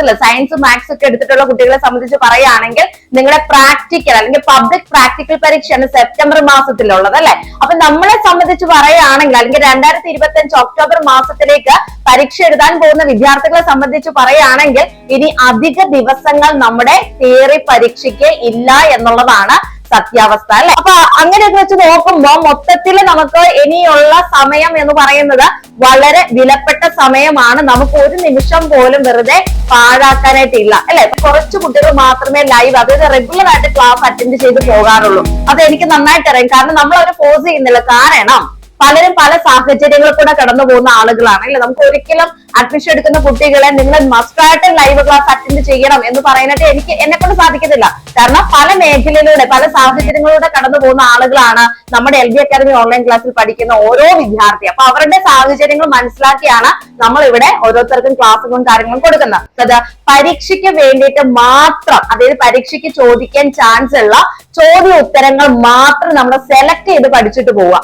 ക്ലാസ്സിൽ science maths ഒക്കെ എടുത്തിട്ടുള്ള കുട്ടികളെ സംബന്ധിച്ച് പറയുകയാണെങ്കിൽ നിങ്ങളുടെ പ്രാക്ടിക്കൽ അല്ലെങ്കിൽ പബ്ലിക് പ്രാക്ടിക്കൽ പരീക്ഷയാണ് സെപ്റ്റംബർ മാസത്തിലുള്ളത് അല്ലെ? അപ്പൊ നമ്മളെ സംബന്ധിച്ച് പറയുകയാണെങ്കിൽ അല്ലെങ്കിൽ രണ്ടായിരത്തി ഇരുപത്തി അഞ്ച് ഒക്ടോബർ മാസത്തിലേക്ക് പരീക്ഷ എഴുതാൻ പോകുന്ന വിദ്യാർത്ഥികളെ സംബന്ധിച്ച് പറയുകയാണെങ്കിൽ ഇനി അധിക ദിവസങ്ങൾ നമ്മുടെ തിയറി പരീക്ഷയ്ക്ക് ഇല്ല എന്നുള്ളതാണ് സത്യാവസ്ഥ അല്ലെ? അപ്പൊ അങ്ങനെയൊക്കെ വെച്ച് നോക്കുമ്പോ മൊത്തത്തിൽ നമുക്ക് ഇനിയുള്ള സമയം എന്ന് പറയുന്നത് വളരെ വിലപ്പെട്ട സമയമാണ്. നമുക്ക് ഒരു നിമിഷം പോലും വെറുതെ പാഴാക്കാനായിട്ടില്ല അല്ലെ? കുറച്ച് കുട്ടികൾ മാത്രമേ ലൈവ് അതായത് റെഗുലർ ആയിട്ട് ക്ലാസ് അറ്റൻഡ് ചെയ്ത് പോകാറുള്ളൂ. അത് എനിക്ക് നന്നായിട്ട് അറിയാം. കാരണം നമ്മൾ അവരെ പോസ് ചെയ്യുന്നില്ല. കാരണം പലരും പല സാഹചര്യങ്ങളിൽ കൂടെ കടന്നു പോകുന്ന ആളുകളാണ് അല്ലെ? നമുക്ക് ഒരിക്കലും അഡ്മിഷൻ എടുക്കുന്ന കുട്ടികളെ നിങ്ങൾ മസ്റ്റായിട്ട് ലൈവ് ക്ലാസ് അറ്റൻഡ് ചെയ്യണം എന്ന് പറയാനായിട്ട് എനിക്ക് എന്നെ കൊണ്ട് സാധിക്കത്തില്ല. കാരണം പല മേഖലയിലൂടെ പല സാഹചര്യങ്ങളിലൂടെ കടന്നു പോകുന്ന ആളുകളാണ് നമ്മുടെ എൽ ബി അക്കാദമി ഓൺലൈൻ ക്ലാസ്സിൽ പഠിക്കുന്ന ഓരോ വിദ്യാർത്ഥി അപ്പൊ അവരുടെ സാഹചര്യങ്ങൾ മനസ്സിലാക്കിയാണ് നമ്മൾ ഇവിടെ ഓരോരുത്തർക്കും ക്ലാസ്സുകളും കാര്യങ്ങളും കൊടുക്കുന്നത്. അത് പരീക്ഷയ്ക്ക് വേണ്ടിയിട്ട് മാത്രം അതായത് പരീക്ഷയ്ക്ക് ചോദിക്കാൻ ചാൻസ് ഉള്ള ചോദ്യ ഉത്തരങ്ങൾ മാത്രം നമ്മൾ സെലക്ട് ചെയ്ത് പഠിച്ചിട്ട് പോവുക.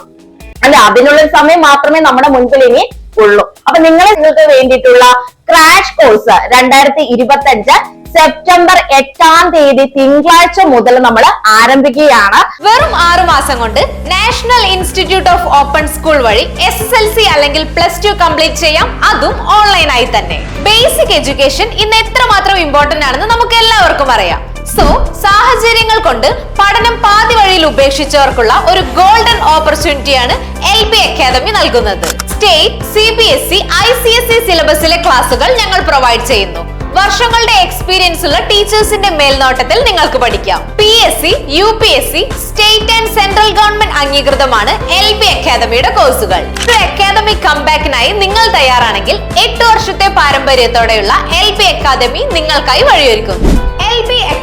അല്ല അതിനുള്ള സമയം മാത്രമേ നമ്മുടെ മുൻപിൽ ഇനി ഉള്ളൂ. അപ്പൊ നിങ്ങൾ നിങ്ങൾക്ക് വേണ്ടിയിട്ടുള്ള ക്രാഷ് കോഴ്സ് രണ്ടായിരത്തി ഇരുപത്തി അഞ്ച് സെപ്റ്റംബർ എട്ടാം തീയതി തിങ്കളാഴ്ച മുതൽ നമ്മൾ ആരംഭിക്കുകയാണ്. വെറും ആറു മാസം കൊണ്ട് national institute of open school വഴി എസ് എസ് എൽ സി അല്ലെങ്കിൽ പ്ലസ് ടു കംപ്ലീറ്റ് ചെയ്യാം. അതും ഓൺലൈനായി തന്നെ. ബേസിക് എഡ്യൂക്കേഷൻ ഇന്ന് എത്രമാത്രം ഇമ്പോർട്ടന്റ് ആണെന്ന് നമുക്ക് എല്ലാവർക്കും അറിയാം. സോ സാഹചര്യങ്ങൾ കൊണ്ട് പഠനം പാതി വഴിയിൽ ഉപേക്ഷിച്ചവർക്കുള്ള ഒരു ഗോൾഡൻ ഓപ്പർച്യൂണിറ്റിയാണ് എൽ ബി അക്കാദമി നൽകുന്നത്. State C B S E I C S E സിലബസിലെ ക്ലാസുകൾ ഞങ്ങൾ പ്രൊവൈഡ് ചെയ്യുന്നു. വർഷങ്ങളുടെ എക്സ്പീരിയൻസ് ഉള്ള ടീച്ചേഴ്സിന്റെ മേൽനോട്ടത്തിൽ നിങ്ങൾക്ക് പഠിക്കാം. P S C U P S C state and central government അംഗീകൃതമാണ് L B അക്കാദമിയുടെ കോഴ്സുകൾ ഒരു അക്കാദമിക് കംബാക്കിനായി നിങ്ങൾ തയ്യാറാണെങ്കിൽ എട്ട് വർഷത്തെ പാരമ്പര്യത്തോടെയുള്ള എൽ ബി അക്കാദമി നിങ്ങൾക്കായി വഴിയൊരുക്കുന്നു. L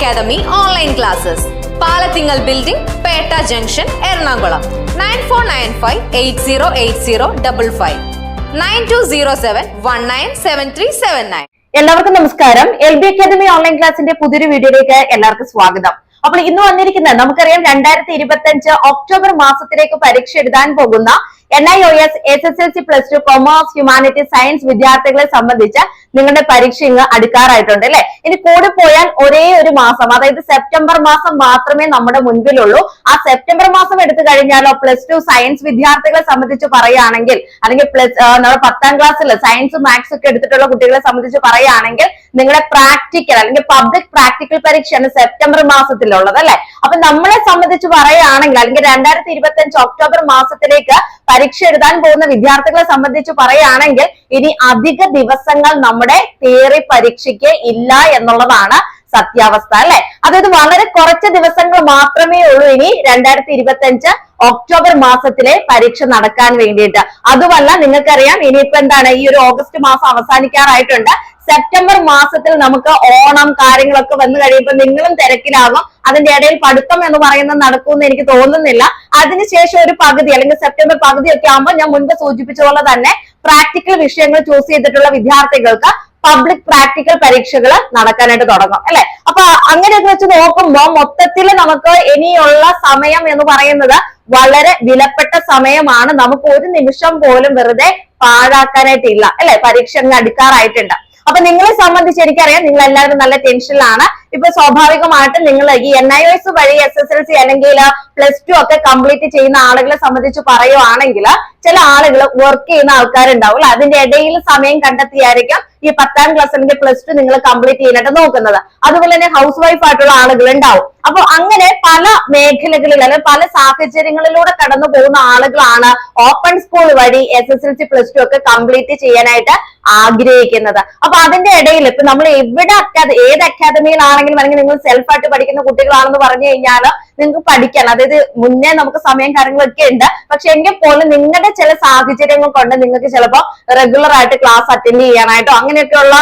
academy online classes Palathingal building Petta junction Ernakulam nine four nine five eight zero eight zero double five nine two zero seven one nine seven three seven nine എല്ലാവർക്കും നമസ്കാരം. L B academy online ക്ലാസിന്റെ പുതിയൊരു വീഡിയോയിലേക്ക് എല്ലാവർക്കും സ്വാഗതം. അപ്പോൾ ഇന്ന് വന്നിരിക്കുന്നത് നമുക്കറിയാം രണ്ടായിരത്തി ഇരുപത്തി അഞ്ച് ഒക്ടോബർ മാസത്തിലേക്ക് പരീക്ഷ എഴുതാൻ പോകുന്ന N I O S S S L C plus two commerce humanity science വിദ്യാർത്ഥികളെ സംബന്ധിച്ച് നിങ്ങളുടെ പരീക്ഷ ഇങ്ങ് അടുക്കാറായിട്ടുണ്ട് അല്ലെ? ഇനി കൂടി പോയാൽ ഒരേ ഒരു മാസം അതായത് സെപ്റ്റംബർ മാസം മാത്രമേ നമ്മുടെ മുൻപിലുള്ളൂ. ആ സെപ്റ്റംബർ മാസം എടുത്തു കഴിഞ്ഞാലോ പ്ലസ് ടു സയൻസ് വിദ്യാർത്ഥികളെ സംബന്ധിച്ച് പറയുകയാണെങ്കിൽ അല്ലെങ്കിൽ പ്ലസ് നമ്മുടെ പത്താം ക്ലാസ്സിൽ സയൻസ് മാത്സ് ഒക്കെ എടുത്തിട്ടുള്ള കുട്ടികളെ സംബന്ധിച്ച് പറയുകയാണെങ്കിൽ നിങ്ങളുടെ പ്രാക്ടിക്കൽ അല്ലെങ്കിൽ പബ്ലിക് പ്രാക്ടിക്കൽ പരീക്ഷയാണ് സെപ്റ്റംബർ മാസത്തിലുള്ളത് അല്ലെ? അപ്പൊ നമ്മളെ സംബന്ധിച്ച് പറയുകയാണെങ്കിൽ അല്ലെങ്കിൽ രണ്ടായിരത്തി ഇരുപത്തി അഞ്ച് ഒക്ടോബർ മാസത്തിലേക്ക് പരീക്ഷ എഴുതാൻ പോകുന്ന വിദ്യാർത്ഥികളെ സംബന്ധിച്ച് പറയുകയാണെങ്കിൽ ഇനി അധിക ദിവസങ്ങൾ നമ്മുടെ തിയറി പരീക്ഷയ്ക്ക് ഇല്ല എന്നുള്ളതാണ് സത്യാവസ്ഥ അല്ലെ? അതായത് വളരെ കുറച്ച് ദിവസങ്ങൾ മാത്രമേ ഉള്ളൂ ഇനി രണ്ടായിരത്തി ഇരുപത്തി അഞ്ച് ഒക്ടോബർ മാസത്തിലെ പരീക്ഷ നടക്കാൻ വേണ്ടിയിട്ട്. അതുമല്ല നിങ്ങൾക്കറിയാം ഇനിയിപ്പോ എന്താണ് ഈ ഒരു ഓഗസ്റ്റ് മാസം അവസാനിക്കാറായിട്ടുണ്ട്. സെപ്റ്റംബർ മാസത്തിൽ നമുക്ക് ഓണം കാര്യങ്ങളൊക്കെ വന്നു കഴിയുമ്പോൾ നിങ്ങളും തിരക്കിലാകും. അതിന്റെ ഇടയിൽ പഠിത്തം എന്ന് പറയുന്നത് നടക്കുമെന്ന് എനിക്ക് തോന്നുന്നില്ല. അതിനുശേഷം ഒരു പകുതി അല്ലെങ്കിൽ സെപ്റ്റംബർ പകുതി ഒക്കെ ആകുമ്പോൾ ഞാൻ മുൻപ് സൂചിപ്പിച്ച പോലെ തന്നെ പ്രാക്ടിക്കൽ വിഷയങ്ങൾ ചൂസ് ചെയ്തിട്ടുള്ള വിദ്യാർത്ഥികൾക്ക് പബ്ലിക് പ്രാക്ടിക്കൽ പരീക്ഷകൾ നടക്കാനായിട്ട് തുടങ്ങും അല്ലെ? അപ്പൊ അങ്ങനെയൊക്കെ വെച്ച് നോക്കുമ്പോൾ മൊത്തത്തിൽ നമുക്ക് ഇനിയുള്ള സമയം എന്ന് പറയുന്നത് വളരെ വിലപ്പെട്ട സമയമാണ്. നമുക്ക് ഒരു നിമിഷം പോലും വെറുതെ പാഴാക്കാനായിട്ടില്ല അല്ലെ? പരീക്ഷ അടുക്കാറായിട്ടുണ്ട്. അപ്പൊ നിങ്ങളെ സംബന്ധിച്ച് എനിക്കറിയാം നിങ്ങൾ എല്ലാവരും നല്ല ടെൻഷനിലാണ് ഇപ്പൊ സ്വാഭാവികമായിട്ടും നിങ്ങൾ ഈ എൻ ഐ എസ് വഴി എസ് എസ് എൽ സി അല്ലെങ്കിൽ പ്ലസ് ടു ഒക്കെ കംപ്ലീറ്റ് ചെയ്യുന്ന ആളുകളെ സംബന്ധിച്ച് പറയുവാണെങ്കിൽ ചില ആളുകൾ വർക്ക് ചെയ്യുന്ന ആൾക്കാരുണ്ടാവില്ല അതിന്റെ ഇടയിൽ സമയം കണ്ടെത്തിയായിരിക്കും ഈ പത്താം ക്ലാസ് അല്ലെങ്കിൽ പ്ലസ് ടു നിങ്ങൾ കംപ്ലീറ്റ് ചെയ്യാനായിട്ട് നോക്കുന്നത്. അതുപോലെ തന്നെ ഹൗസ് വൈഫ് ആയിട്ടുള്ള ആളുകൾ ഉണ്ടാവും അപ്പൊ അങ്ങനെ പല മേഖലകളിൽ അല്ലെങ്കിൽ പല സാഹചര്യങ്ങളിലൂടെ കടന്നു പോകുന്ന ആളുകളാണ് ഓപ്പൺ സ്കൂൾ വഴി S S L C plus two ഒക്കെ കംപ്ലീറ്റ് ചെയ്യാനായിട്ട് ആഗ്രഹിക്കുന്നത്. അപ്പൊ അതിന്റെ ഇടയിൽ ഇപ്പൊ നമ്മൾ എവിടെ അക്കാദമി ഏത് അക്കാദമിയിലാണെങ്കിലും അല്ലെങ്കിൽ നിങ്ങൾ സെൽഫായിട്ട് പഠിക്കുന്ന കുട്ടികളാണെന്ന് പറഞ്ഞു കഴിഞ്ഞാൽ നിങ്ങൾക്ക് പഠിക്കാൻ അതായത് മുന്നേ നമുക്ക് സമയം കാര്യങ്ങളൊക്കെ ഉണ്ട്. പക്ഷെ എങ്കിൽ പോലും നിങ്ങളുടെ ചില സാഹചര്യങ്ങൾ കൊണ്ട് നിങ്ങൾക്ക് ചിലപ്പോൾ റെഗുലർ ആയിട്ട് ക്ലാസ് അറ്റൻഡ് ചെയ്യാനായിട്ടോ അങ്ങനെയൊക്കെയുള്ള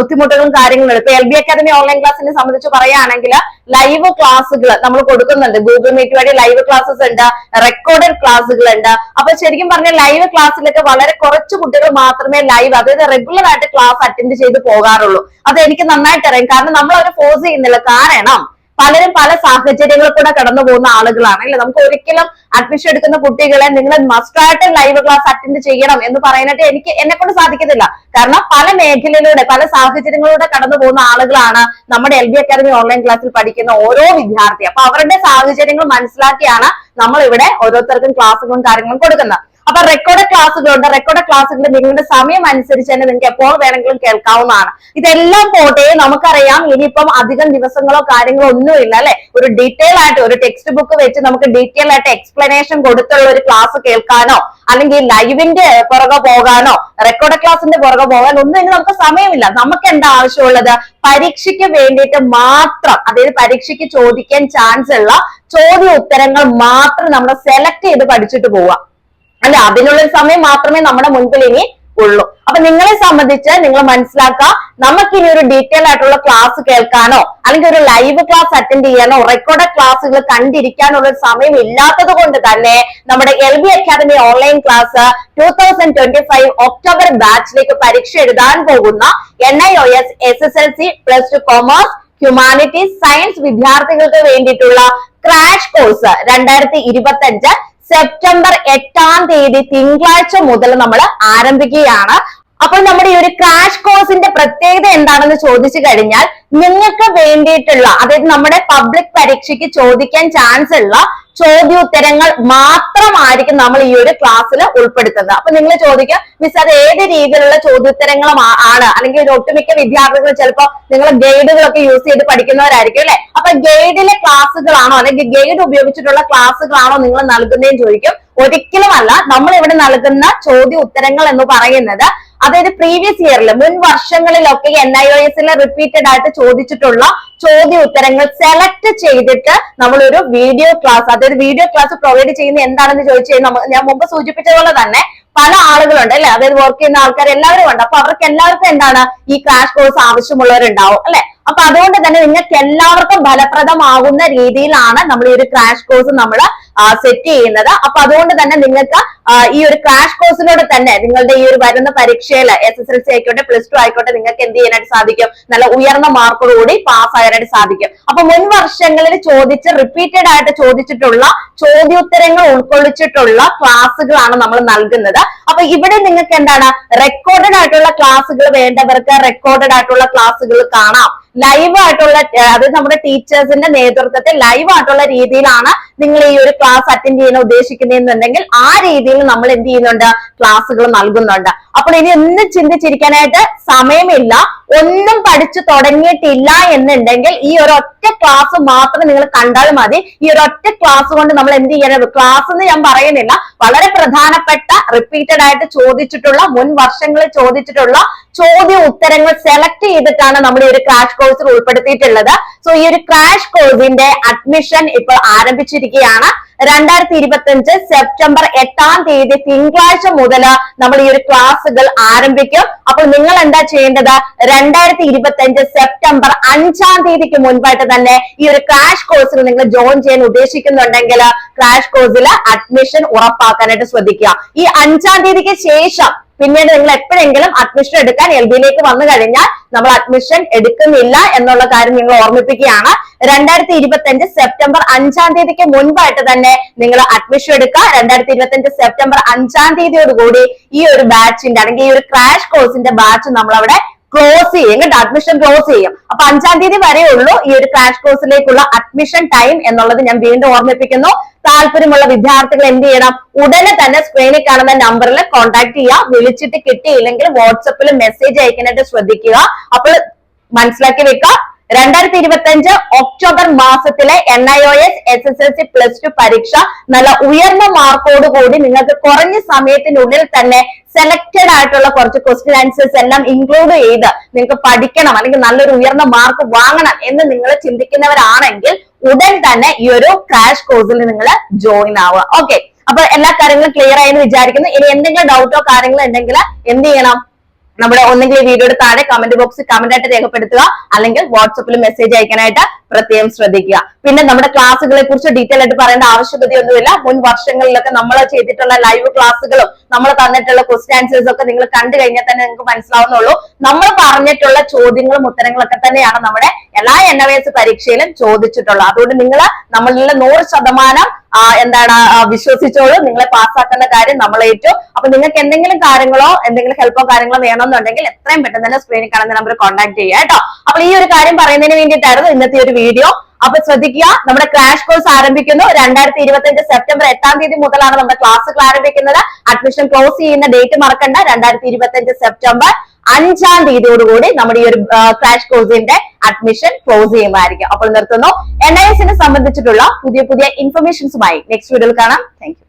ബുദ്ധിമുട്ടുകളും കാര്യങ്ങളും ഇപ്പൊ എൽ ബി അക്കാദമി ഓൺലൈൻ ക്ലാസ്സിനെ സംബന്ധിച്ച് പറയുകയാണെങ്കിൽ ലൈവ് ക്ലാസ്സുകൾ നമ്മൾ കൊടുക്കുന്നുണ്ട്. ഗൂഗിൾ മീറ്റ് വഴി ലൈവ് ക്ലാസ്സസ് ഉണ്ട് റെക്കോർഡഡ് ക്ലാസ്സുകൾ ഉണ്ട്. അപ്പൊ ശരിക്കും പറഞ്ഞ ലൈവ് ക്ലാസ്സിലൊക്കെ വളരെ കുറച്ച് കുട്ടികൾ മാത്രമേ ലൈവ് അതായത് റെഗുലർ ആയിട്ട് ക്ലാസ് അറ്റൻഡ് ചെയ്ത് പോകാറുള്ളൂ. അത് എനിക്ക് നന്നായിട്ട് അറിയാം. കാരണം നമ്മൾ അവരെ ഫോഴ്സ് ചെയ്യുന്നില്ല. കാരണം പലരും പല സാഹചര്യങ്ങളിൽ കൂടെ കടന്നു പോകുന്ന ആളുകളാണ്. അല്ലെ? നമുക്ക് ഒരിക്കലും അഡ്മിഷൻ എടുക്കുന്ന കുട്ടികളെ നിങ്ങൾ മസ്റ്റായിട്ട് ലൈവ് ക്ലാസ് അറ്റൻഡ് ചെയ്യണം എന്ന് പറയാനായിട്ട് എനിക്ക് എന്നെ കൊണ്ട് സാധിക്കത്തില്ല. കാരണം പല മേഖലയിലൂടെ പല സാഹചര്യങ്ങളിലൂടെ കടന്നു പോകുന്ന ആളുകളാണ് നമ്മുടെ എൽ ബി അക്കാദമി ഓൺലൈൻ ക്ലാസ്സിൽ പഠിക്കുന്ന ഓരോ വിദ്യാർത്ഥി അപ്പൊ അവരുടെ സാഹചര്യങ്ങൾ മനസ്സിലാക്കിയാണ് നമ്മൾ ഇവിടെ ഓരോരുത്തർക്കും ക്ലാസ്സുകളും കാര്യങ്ങളും കൊടുക്കുന്നത്. അപ്പൊ റെക്കോർഡ് ക്ലാസ്സുകളുണ്ട് റെക്കോർഡ് ക്ലാസ്സുകൾ നിങ്ങളുടെ സമയം അനുസരിച്ച് തന്നെ നിങ്ങൾക്ക് എപ്പോൾ വേണമെങ്കിലും കേൾക്കാവുന്നതാണ്. ഇതെല്ലാം പോട്ടെ നമുക്കറിയാം. ഇനിയിപ്പം അധികം ദിവസങ്ങളോ കാര്യങ്ങളോ ഒന്നുമില്ല അല്ലെ? ഒരു ഡീറ്റെയിൽ ആയിട്ട് ഒരു ടെക്സ്റ്റ് ബുക്ക് വെച്ച് നമുക്ക് ഡീറ്റെയിൽ ആയിട്ട് എക്സ്പ്ലനേഷൻ കൊടുത്തുള്ള ഒരു ക്ലാസ് കേൾക്കാനോ അല്ലെങ്കിൽ ലൈവിന്റെ പുറകെ പോകാനോ റെക്കോർഡ് ക്ലാസിന്റെ പുറകെ പോകാനോ ഒന്നും ഇനി നമുക്ക് സമയമില്ല. നമുക്ക് എന്താ ആവശ്യമുള്ളത്? പരീക്ഷയ്ക്ക് വേണ്ടിയിട്ട് മാത്രം അതായത് പരീക്ഷയ്ക്ക് ചോദിക്കാൻ ചാൻസ് ഉള്ള ചോദ്യ ഉത്തരങ്ങൾ മാത്രം നമ്മൾ സെലക്ട് ചെയ്ത് പഠിച്ചിട്ട് പോവുക. അല്ലെ? അതിനുള്ള സമയം മാത്രമേ നമ്മുടെ മുൻപിൽ ഇനി ഉള്ളൂ. അപ്പൊ നിങ്ങളെ സംബന്ധിച്ച് നിങ്ങൾ മനസ്സിലാക്കുക നമുക്ക് ഇനി ഒരു ഡീറ്റെയിൽ ആയിട്ടുള്ള ക്ലാസ് കേൾക്കാനോ അല്ലെങ്കിൽ ഒരു ലൈവ് ക്ലാസ് അറ്റൻഡ് ചെയ്യാനോ റെക്കോർഡ് ക്ലാസ്സുകൾ കണ്ടിരിക്കാനുള്ള ഒരു സമയം ഇല്ലാത്തത് കൊണ്ട് തന്നെ നമ്മുടെ L B academy online class two thousand twenty five October ബാച്ചിലേക്ക് പരീക്ഷ എഴുതാൻ പോകുന്ന N I O S S S L C plus two commerce humanities science വിദ്യാർത്ഥികൾക്ക് വേണ്ടിയിട്ടുള്ള ക്രാഷ് കോഴ്സ് രണ്ടായിരത്തി ഇരുപത്തി അഞ്ച് സെപ്റ്റംബർ എട്ടാം തീയതി തിങ്കളാഴ്ച മുതൽ നമ്മൾ ആരംഭിക്കുകയാണ്. അപ്പോൾ നമ്മുടെ ഈ ഒരു ക്രാഷ് കോഴ്സിന്റെ പ്രത്യേകത എന്താണെന്ന് ചോദിച്ചു കഴിഞ്ഞാൽ നിങ്ങൾക്ക് വേണ്ടിയിട്ടുള്ള അതായത് നമ്മുടെ പബ്ലിക് പരീക്ഷയ്ക്ക് ചോദിക്കാൻ ചാൻസ് ഉള്ള ചോദ്യോത്തരങ്ങൾ മാത്രമായിരിക്കും നമ്മൾ ഈ ഒരു ക്ലാസ്സിൽ ഉൾപ്പെടുത്തുന്നത്. അപ്പൊ നിങ്ങൾ ചോദിക്കുക മിസ് അത് ഏത് രീതിയിലുള്ള ചോദ്യോത്തരങ്ങളും ആണ്? അല്ലെങ്കിൽ ഒട്ടുമിക്ക വിദ്യാർത്ഥികൾ ചിലപ്പോൾ നിങ്ങൾ ഗൈഡുകളൊക്കെ യൂസ് ചെയ്ത് പഠിക്കുന്നവരായിരിക്കും അല്ലെ? അപ്പൊ ഗൈഡിലെ ക്ലാസ്സുകളാണോ അല്ലെങ്കിൽ ഗൈഡ് ഉപയോഗിച്ചിട്ടുള്ള ക്ലാസ്സുകളാണോ നിങ്ങൾ നൽകുന്നതെന്ന് ചോദിക്കും. ഒരിക്കലുമല്ല നമ്മൾ ഇവിടെ നൽകുന്ന ചോദ്യ ഉത്തരങ്ങൾ എന്ന് പറയുന്നത് അതായത് പ്രീവിയസ് ഇയറിൽ മുൻ വർഷങ്ങളിലൊക്കെ എൻ ഐ ഒ എസിൽ റിപ്പീറ്റഡ് ആയിട്ട് ചോദിച്ചിട്ടുള്ള ചോദ്യ ഉത്തരങ്ങൾ സെലക്ട് ചെയ്തിട്ട് നമ്മൾ ഒരു വീഡിയോ ക്ലാസ് അതായത് വീഡിയോ ക്ലാസ് പ്രൊവൈഡ് ചെയ്യുന്ന എന്താണെന്ന് ചോദിച്ചു കഴിഞ്ഞാൽ ഞാൻ മുമ്പ് സൂചിപ്പിച്ച പോലെ തന്നെ പല ആളുകളുണ്ട് അല്ലെ? അതായത് വർക്ക് ചെയ്യുന്ന ആൾക്കാർ എല്ലാവരും ഉണ്ട്. അപ്പൊ അവർക്ക് എല്ലാവർക്കും എന്താണ്? ഈ ക്രാഷ് കോഴ്സ് ആവശ്യമുള്ളവരുണ്ടാവും അല്ലെ? അപ്പൊ അതുകൊണ്ട് തന്നെ നിങ്ങൾക്ക് എല്ലാവർക്കും ഫലപ്രദമാകുന്ന രീതിയിലാണ് നമ്മൾ ഈ ഒരു ക്രാഷ് കോഴ്സ് നമ്മൾ സെറ്റ് ചെയ്യുന്നത്. അപ്പൊ അതുകൊണ്ട് തന്നെ നിങ്ങൾക്ക് ഈ ഒരു ക്രാഷ് കോഴ്സിലൂടെ തന്നെ നിങ്ങളുടെ ഈ ഒരു വരുന്ന പരീക്ഷയിൽ എസ് എസ് എൽ സി ആയിക്കോട്ടെ പ്ലസ് ടു ആയിക്കോട്ടെ നിങ്ങൾക്ക് എന്ത് ചെയ്യാനായിട്ട് സാധിക്കും? നല്ല ഉയർന്ന മാർക്കോടുകൂടി പാസ് ആകാനായിട്ട് സാധിക്കും. അപ്പൊ മുൻ വർഷങ്ങളിൽ ചോദിച്ച് റിപ്പീറ്റഡ് ആയിട്ട് ചോദിച്ചിട്ടുള്ള ചോദ്യോത്തരങ്ങൾ ഉൾക്കൊള്ളിച്ചിട്ടുള്ള ക്ലാസ്സുകളാണ് നമ്മൾ നൽകുന്നത്. അപ്പൊ ഇവിടെ നിങ്ങൾക്ക് എന്താണ്? റെക്കോർഡഡ് ആയിട്ടുള്ള ക്ലാസ്സുകൾ വേണ്ടവർക്ക് റെക്കോർഡഡ് ആയിട്ടുള്ള ക്ലാസ്സുകൾ കാണാം. ലൈവ് ആയിട്ടുള്ള അത് നമ്മുടെ ടീച്ചേഴ്സിന്റെ നേതൃത്വത്തിൽ ലൈവ് ആയിട്ടുള്ള രീതിയിലാണ് നിങ്ങൾ ഈ ഒരു ക്ലാസ് അറ്റൻഡ് ചെയ്യാൻ ഉദ്ദേശിക്കുന്നതെന്നുണ്ടെങ്കിൽ ആ രീതിയിൽ നമ്മൾ എന്ത് ചെയ്യുന്നുണ്ട്? ക്ലാസ്സുകൾ നൽകുന്നുണ്ട്. അപ്പോൾ ഇനി ഒന്നും ചിന്തിച്ചിരിക്കാനായിട്ട് സമയമില്ല. ഒന്നും പഠിച്ചു തുടങ്ങിയിട്ടില്ല എന്നുണ്ടെങ്കിൽ ഈ ഒരു ഒറ്റ ക്ലാസ് മാത്രം നിങ്ങൾ കണ്ടാൽ മതി. ഈ ഒരു ഒറ്റ ക്ലാസ് കൊണ്ട് നമ്മൾ എന്ത് ചെയ്യണം? ക്ലാസ് എന്ന് ഞാൻ പറയുന്നില്ല. വളരെ പ്രധാനപ്പെട്ട റിപ്പീറ്റഡ് ആയിട്ട് ചോദിച്ചിട്ടുള്ള മുൻ വർഷങ്ങളിൽ ചോദിച്ചിട്ടുള്ള ചോദ്യ ഉത്തരങ്ങൾ സെലക്ട് ചെയ്തിട്ടാണ് നമ്മൾ ഈ ഒരു ക്രാഷ് കോഴ്സിൽ ഉൾപ്പെടുത്തിയിട്ടുള്ളത്. സോ ഈ ഒരു ക്രാഷ് കോഴ്സിന്റെ അഡ്മിഷൻ ഇപ്പോൾ ആരംഭിച്ചിരിക്കുകയാണ്. രണ്ടായിരത്തി ഇരുപത്തി അഞ്ച് സെപ്റ്റംബർ എട്ടാം തീയതി തിങ്കളാഴ്ച മുതൽ നമ്മൾ ഈ ഒരു ക്ലാസ്സുകൾ ആരംഭിക്കും. അപ്പോൾ നിങ്ങൾ എന്താ ചെയ്യേണ്ടത്? രണ്ടായിരത്തി ഇരുപത്തി അഞ്ച് സെപ്റ്റംബർ അഞ്ചാം തീയതിക്ക് മുൻപായിട്ട് തന്നെ ഈ ഒരു ക്രാഷ് കോഴ്സിൽ നിങ്ങൾ ജോയിൻ ചെയ്യാൻ ഉദ്ദേശിക്കുന്നുണ്ടെങ്കിൽ ക്രാഷ് കോഴ്സിൽ അഡ്മിഷൻ ഉറപ്പാക്കാനായിട്ട് ശ്രദ്ധിക്കുക. ഈ അഞ്ചാം തീയതിക്ക് ശേഷം പിന്നീട് നിങ്ങൾ എപ്പോഴെങ്കിലും അഡ്മിഷൻ എടുക്കാൻ എൽ ബിയിലേക്ക് വന്നു കഴിഞ്ഞാൽ നമ്മൾ അഡ്മിഷൻ എടുക്കുന്നില്ല എന്നുള്ള കാര്യം നിങ്ങൾ ഓർമ്മിപ്പിക്കുകയാണ്. രണ്ടായിരത്തി ഇരുപത്തി അഞ്ച് സെപ്റ്റംബർ അഞ്ചാം തീയതിക്ക് മുൻപായിട്ട് തന്നെ നിങ്ങൾ അഡ്മിഷൻ എടുക്കുക. രണ്ടായിരത്തി ഇരുപത്തി അഞ്ച് സെപ്റ്റംബർ അഞ്ചാം തീയതിയോടുകൂടി ഈ ഒരു ബാച്ചിന്റെ അല്ലെങ്കിൽ ഈ ഒരു ക്രാഷ് കോഴ്സിന്റെ ബാച്ച് നമ്മൾ അവിടെ ക്ലോസ് ചെയ്യും. കേട്ടോ അഡ്മിഷൻ ക്ലോസ് ചെയ്യും. അപ്പൊ അഞ്ചാം തീയതി വരെ ഉള്ളൂ ഈ ഒരു ക്രാഷ് കോഴ്സിലേക്കുള്ള അഡ്മിഷൻ ടൈം എന്നുള്ളത് ഞാൻ വീണ്ടും ഓർമ്മിപ്പിക്കുന്നു. താല്പര്യമുള്ള വിദ്യാർത്ഥികൾ എന്ത് ചെയ്യണം? ഉടനെ തന്നെ സ്ക്രീനിൽ കാണുന്ന നമ്പറിൽ കോൺടാക്ട് ചെയ്യുക. വിളിച്ചിട്ട് കിട്ടിയില്ലെങ്കിൽ വാട്സപ്പിൽ മെസ്സേജ് അയക്കാനായിട്ട് ശ്രദ്ധിക്കുക. അപ്പോൾ മനസ്സിലാക്കി വെക്കുക. രണ്ടായിരത്തി ഇരുപത്തി അഞ്ച് ഒക്ടോബർ മാസത്തിലെ N I O S S S L C plus two പരീക്ഷ നല്ല ഉയർന്ന മാർക്കോട് കൂടി നിങ്ങൾക്ക് കുറഞ്ഞ സമയത്തിനുള്ളിൽ തന്നെ സെലക്റ്റഡ് ആയിട്ടുള്ള കുറച്ച് ക്വസ്റ്റ്യൻ ആൻസേഴ്സ് എല്ലാം ഇൻക്ലൂഡ് ചെയ്ത് നിങ്ങൾക്ക് പഠിക്കണം അല്ലെങ്കിൽ നല്ലൊരു ഉയർന്ന മാർക്ക് വാങ്ങണം എന്ന് നിങ്ങൾ ചിന്തിക്കുന്നവരാണെങ്കിൽ ഉടൻ തന്നെ ഈ ഒരു ക്രാഷ് കോഴ്സിൽ നിങ്ങൾ ജോയിൻ ആവുക. ഓക്കെ അപ്പൊ എല്ലാ കാര്യങ്ങളും ക്ലിയർ ആയെന്ന് വിചാരിക്കുന്നു. ഇനി എന്തെങ്കിലും ഡൗട്ടോ കാര്യങ്ങളോ ഉണ്ടെങ്കിൽ എന്ത് ചെയ്യണം? നമ്മുടെ ഒന്നെങ്കിൽ വീഡിയോയുടെ താഴെ കമന്റ് ബോക്സിൽ കമന്റ് ആയിട്ട് രേഖപ്പെടുത്തുക. അല്ലെങ്കിൽ വാട്സപ്പിൽ മെസ്സേജ് അയക്കാനായിട്ട് പ്രത്യേകം ശ്രദ്ധിക്കുക. പിന്നെ നമ്മുടെ ക്ലാസ്സുകളെ കുറിച്ച് ഡീറ്റെയിൽ ആയിട്ട് പറയേണ്ട ആവശ്യകതയൊന്നുമില്ല. മുൻ വർഷങ്ങളിലൊക്കെ നമ്മൾ ചെയ്തിട്ടുള്ള ലൈവ് ക്ലാസ്സുകളും നമ്മൾ തന്നിട്ടുള്ള ക്വസ്റ്റ്യൻ ആൻസേഴ്സ് ഒക്കെ നിങ്ങൾ കണ്ടു കഴിഞ്ഞാൽ തന്നെ നിങ്ങൾക്ക് മനസ്സിലാവുന്നുള്ളൂ. നമ്മൾ പറഞ്ഞിട്ടുള്ള ചോദ്യങ്ങളും ഉത്തരങ്ങളൊക്കെ തന്നെയാണ് നമ്മുടെ എല്ലാ എൻ ഐ എസ് പരീക്ഷയിലും ചോദിച്ചിട്ടുള്ളത് അതുകൊണ്ട് നിങ്ങൾ നമ്മളിൽ നൂറ് ശതമാനം എന്താണ് വിശ്വസിച്ചോളൂ. നിങ്ങളെ പാസ്സാക്കുന്ന കാര്യം നമ്മൾ ഏറ്റു. അപ്പൊ നിങ്ങൾക്ക് എന്തെങ്കിലും കാര്യങ്ങളോ എന്തെങ്കിലും ഹെൽപ്പോ കാര്യങ്ങളോ വേണമെന്നുണ്ടെങ്കിൽ എത്രയും പെട്ടെന്ന് തന്നെ സ്ക്രീനിൽ കാണുന്ന നമ്പർ കോൺടാക്ട് ചെയ്യുക കേട്ടോ. അപ്പോൾ ഈ ഒരു കാര്യം പറയുന്നതിന് വേണ്ടിയിട്ടായിരുന്നു ഇന്നത്തെ ഒരു വീഡിയോ അപ്പൊ ശ്രദ്ധിക്കുക നമ്മുടെ ക്രാഷ് കോഴ്സ് ആരംഭിക്കുന്നു. രണ്ടായിരത്തി ഇരുപത്തി അഞ്ച് സെപ്റ്റംബർ എട്ടാം തീയതി മുതലാണ് നമ്മുടെ ക്ലാസ്സുകൾ ആരംഭിക്കുന്നത്. അഡ്മിഷൻ ക്ലോസ് ചെയ്യുന്ന ഡേറ്റ് മറക്കണ്ട. രണ്ടായിരത്തി ഇരുപത്തി അഞ്ച് സെപ്റ്റംബർ അഞ്ചാം തീയതിയോടുകൂടി നമ്മുടെ ഈ ഒരു ക്രാഷ് കോഴ്സിന്റെ അഡ്മിഷൻ ക്ലോസ് ചെയ്യുമായിരിക്കും. അപ്പോൾ നിർത്തുന്നു. എൻ ഐ എസിനെ സംബന്ധിച്ചിട്ടുള്ള പുതിയ പുതിയ ഇൻഫർമേഷൻസുമായി നെക്സ്റ്റ് വീഡിയോയിൽ കാണാം. താങ്ക്